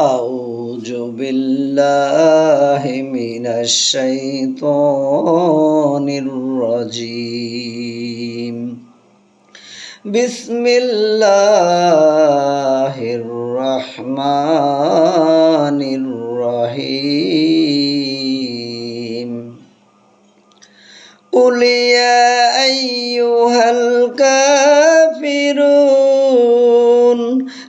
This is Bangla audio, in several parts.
أعوذ بالله من الشيطان الرجيم بسم الله الرحمن الرحيم قل يا أيها الكافرون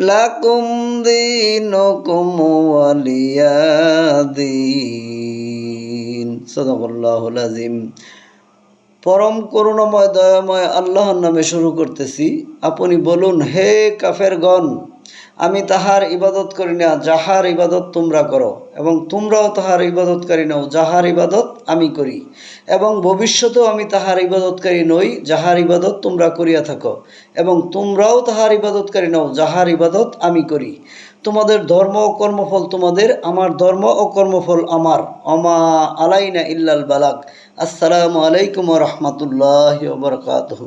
লাকুম দিন ওয়ালিয়া পরম করুণাময়, দয়াময়, আল্লাহর নামে শুরু করতেছি। আপনি বলুন, হে কাফের গণ আমি তাহার ইবাদত করি না, যাহার ইবাদত তোমরা করো, এবং তোমরাও তাহার ইবাদতকারী নও, যাহার ইবাদত আমি করি। এবং ভবিষ্যতেও আমি তাহার ইবাদতকারী নই, যাহার ইবাদত তোমরা করিয়া থাকো, এবং তোমরাও তাহার ইবাদতকারী নও, যাহার ইবাদত আমি করি। তোমাদের ধর্ম ও কর্মফল তোমাদের, আমার ধর্ম ও কর্মফল আমার। অমা আলাইনা ইল্লাল বালাক আসসালামু আলাইকুম রহমতুল্লাহ বরকাতহ।